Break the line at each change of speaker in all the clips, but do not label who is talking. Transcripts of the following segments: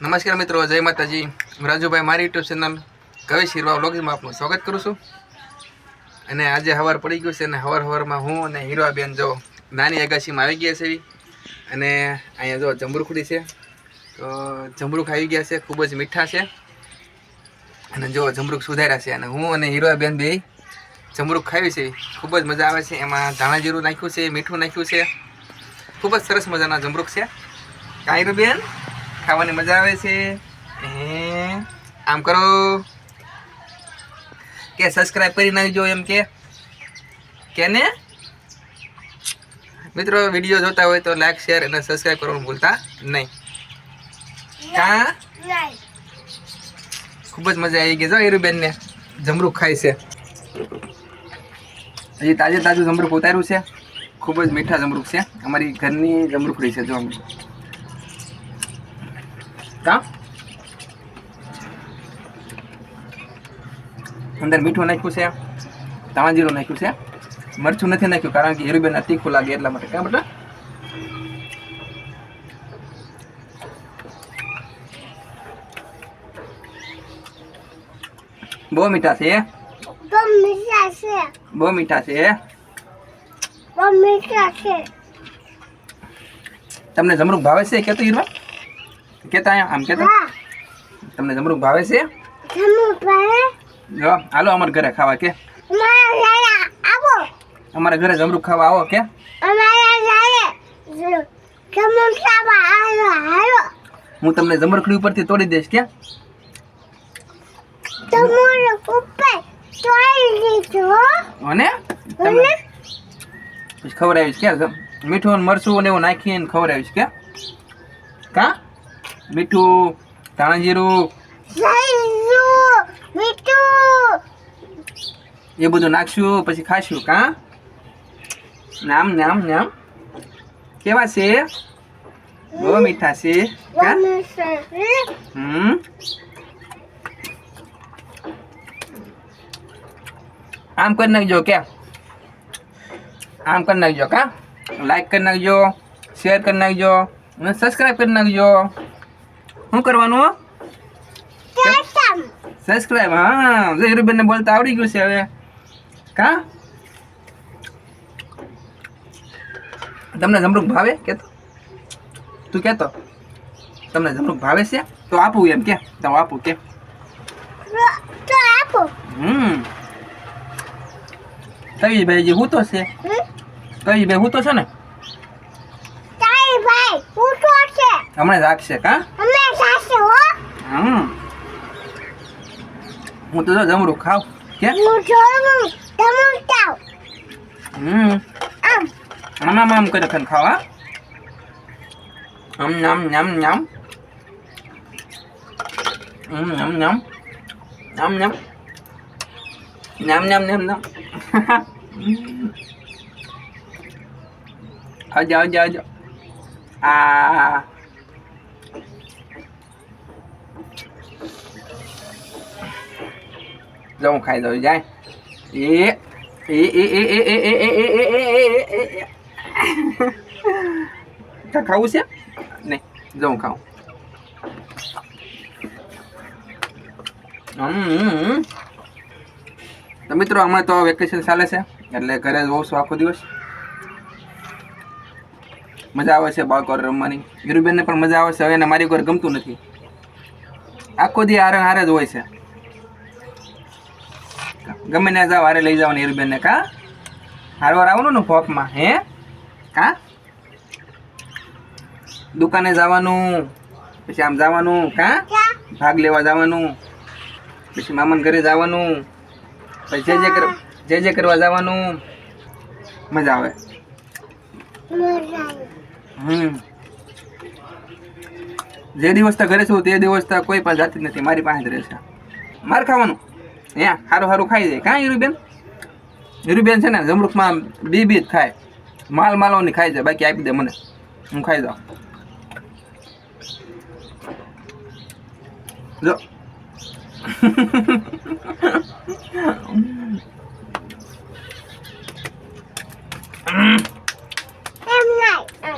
નમસ્કાર મિત્રો, જય માતાજી. રાજુભાઈ, મારી યુટ્યુબ ચેનલ કવિ શિરવા વ્લોગિંગમાં આપનું સ્વાગત કરું છું. અને આજે હવાર પડી ગયું છે અને હવાર હવારમાં હું અને હીરવાબેન જો નાની અગાશીમાં આવી ગયા છે અને અહીંયા જો જમરૂખડી છે. તો જમરૂખ આવી ગયા છે, ખૂબ જ મીઠા છે. અને જો જમરૂખ સુધાર્યા છે. અને હું અને હીરવાબેન બે જમરૂખ ખાવી છે ખૂબ જ મજા આવે છે. એમાં ધાણા જીરું નાખ્યું છે, મીઠું નાખ્યું છે. ખૂબ જ સરસ મજાના જમરૂખ છે. કાંઈ બેન? ખાવાની મજા આવે છે? હે? આમ કરો. કે સબસ્ક્રાઈબ કરી નાખજો એમ કે. કેને મિત્રો વીડિયો જોતા હોય તો લાઈક શેર અને સબસ્ક્રાઈબ કરવાનું ભૂલતા નહીં. કા? ખૂબ જ મજા આવી ગઈ જો હીરુબેન ને. જમરૂખ ખાય છે. હજી તાજે તાજું જમરૂખ ઉતાર્યું છે. ખૂબ જ મીઠા જમરૂખ છે. અમારી ઘરની જમરૂખડી છે, જો કા? અંદર મીઠું નાખ્યું છે ધાણા જીરું નાખ્યું છે. મરચું નથી નાખ્યું કારણ કે હીરુબેન તીખું લાગે એટલા માટે. કા બેટા બહુ મીઠા છે
બહુ મીઠા છે.
બહુ મીઠા છે
બહુ મીઠા છે.
તમને જમરૂક ભાવે છે કેતો હીરવા કેતા આમ કેતા તમને જમરૂક ભાવે છે? હાલો અમારા ઘરે ખાવા કે.
અમારા
ઘરે જમરૂક ખાવા આવો કે. હું તમને જમરખડી ઉપરથી તોડી દઈશ કે. અને તમને ખબર આવીશ કે. મીઠું મરચું ને એવું નાખીને ખબર આવીશ કે. કા? મીઠું ધાણા જીરું એ બધું નાખશું, પછી ખાશું, કા? નામ નામ નામ. કેવા છે? બહુ મીઠા છે. કા?
બહુ મીઠા છે
હમ. આમ કરી નાખજો કે આમ કરી નાખજો, કા? લાઈક કરી નાખજો શેર કરી નાખજો, અને સબસ્ક્રાઈબ કરી નાખજો. શું કરવાનું
સબસ્ક્રાઇબ
હા હા ઝહીરુબેનને બોલતા આવડી ગયું છે હવે. કા? તમને જમરૂક ભાવે? કેતો. તું કેતો. તમને જમરૂક ભાવે છે? તો આપું એમ કે તો આપું કે. હમ. કઈ ભાઈ જે હું તો છે કવિભાઈ ભાઈ હું તો છે ને? હમણાં આપશે કા
અમે સાસે હો
હમ હું તો જો જમરૂખ ખાવ કે
હું જોઉં ટમોટાવ
હમ
આમ
આમ આમ આમ કરે ખાન ખાવા આમ નામ નામ નામ આમ નામ નામ નામ નામ નામ નામ નામ નામ આજા આજા આજા આ જો હું ખાઈ દઉં જાય એ એ એ એ એ એ એ એ એ એ એ એ એ એ ખાવું છે નહીં જો હું ખાઉં. તો મિત્રો હમણાં તો વેકેશન ચાલે છે એટલે ઘરે જ હોઉં છું આખો દિવસ મજા આવે છે રમવાની વીરુબેનને પણ મજા આવે છે હવે એને મારી ઘર ગમતું નથી આખો દી હારે હારે જ હોય છે ગમે ને જાવ હારે લઈ જવાની હીરુબેનને કા? હારવાર આવવાનું ને ફોકમાં હે? કા? દુકાને જવાનું, પછી આમ જવાનું, કા? ભાગ લેવા જવાનું, પછી મામાન ઘરે જવાનું, પછી જે જે જે જે કરવા જવાનું, મજા આવે. હમ. જે દિવસ ઘરે છું, તે દિવસ કોઈ પણ જાતી નથી, મારી પાસે જ રહેશે. માર ખાવાનું. હે સારું સારું ખાઈ જાય. કાંઈ હીરુબેન હીરુબેન છે ને જમરૂખમાં બી બી જ ખાય. માલ માલવાની ખાઈ જાય. બાકી આપી દે મને. હું ખાઈ જાઉં. જો.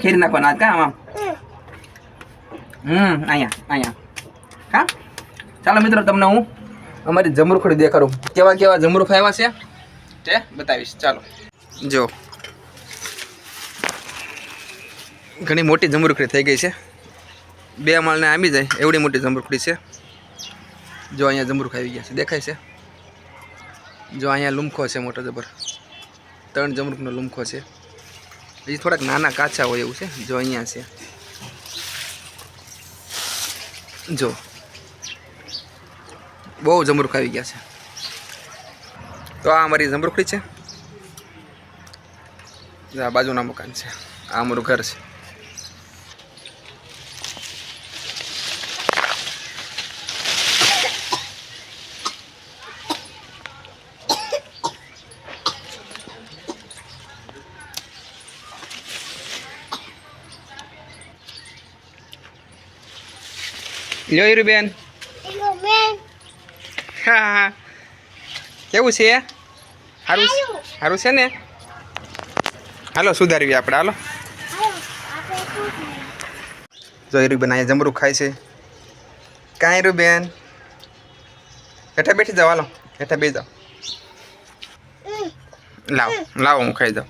ખીર નાખવાના કા આમાં?
હમ.
હમ અહીંયા અહીંયા. હા ચાલો મિત્રો તમને હું અમારી જમરૂખડી દેખાડું. કેવા કેવા જમરૂખ આવ્યા છે તે બતાવીશ. ચાલો. જો. ઘણી મોટી જમરૂખડી થઈ ગઈ છે. બે માળને આંબી જાય, એવડી મોટી જમરૂખડી છે. જો અહીંયા જમરૂખ આવી ગયા છે. દેખાય છે? જો અહીંયા લુમખો છે મોટો જબર. ત્રણ જમરૂખનો લુમખો છે. હજી થોડાક નાના કાચા હોય એવું છે. જો અહીંયા છે. જો. બહુ જમરૂખ આવી ગયા છે. તો આ અમારી જમરૂખડી છે. આ બાજુના મકાન છે. આ અમારું ઘર છે. લ્યો
એનો મેન
હા હા. કેવું છે? સારું
સારું.
છે ને? હાલો સુધારવી આપણે. હાલો.
શું કરીએ?
અહીંયા જમરૂ ખાય છે. કાંઈ રૂબેન હેઠા બેઠી જાઓ હાલો. હેઠા બેસી જાઓ. લાવો લાવો હું ખાઈ જાઉં.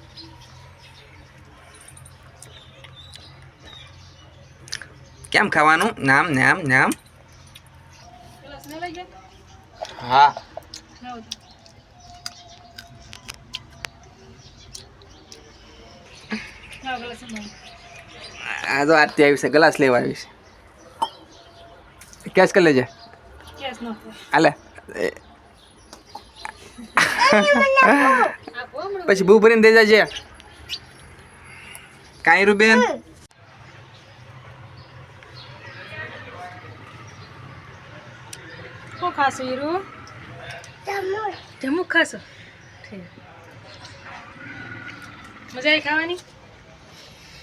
કેમ ખાવાનું? નામ નામ નામ. હા. આ તો આરતી આવી છે ગ્લાસ લેવા આવી છે. કેશ કરી લેજે. હાલે. પછી બહુ ભરીને દઈ જજે. કાંઈ રૂબેન?
શું ખાશો હીરો. જમુક ખાશો? ઠીક. મજા આવી ખાવાની?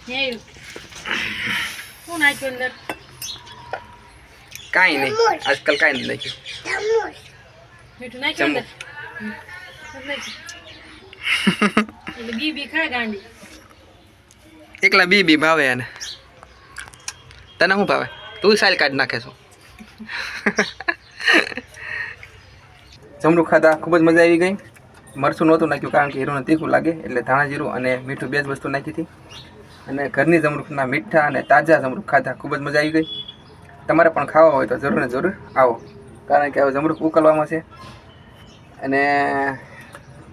આવ્યું શું નાખ્યું અંદર?
કાંઈ નહીં. આજકાલ કાંઈ નહીં નાખ્યું.
મીઠું નાખ્યું અંદર? બી બી ખાય ગાંડી.
એકલા બી બી ભાવે એને. તને શું ભાવે? તું સાલ કાઢ નાખે છો. જમરૂખ ખાધા ખૂબ જ મજા આવી ગઈ. મરચું નહોતું નાખ્યું કારણ કે હીરોને તીખું લાગે એટલે ધાણા જીરું અને મીઠું બે જ વસ્તુ નાખી હતી. અને ઘરની જમરૂખના મીઠા અને તાજા જમરૂખ ખાધા ખૂબ જ મજા આવી ગઈ. તમારે પણ ખાવા હોય તો જરૂર ને જરૂર આવો. કારણ કે હવે જમરૂખ ઉકલવામાં છે. અને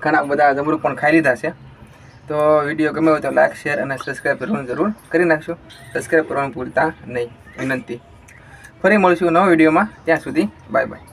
ઘણા બધા જમરૂખ પણ ખાઈ લીધા છે. તો વીડિયો ગમે હોય તો લાઈક, શેર અને સબસ્ક્રાઈબ કરવાનું જરૂર કરી નાખશો સબસ્ક્રાઈબ કરવાનું ભૂલતા નહીં. વિનંતી. ફરી મળીશું નવા વિડીયોમાં. ત્યાં સુધી બાય બાય.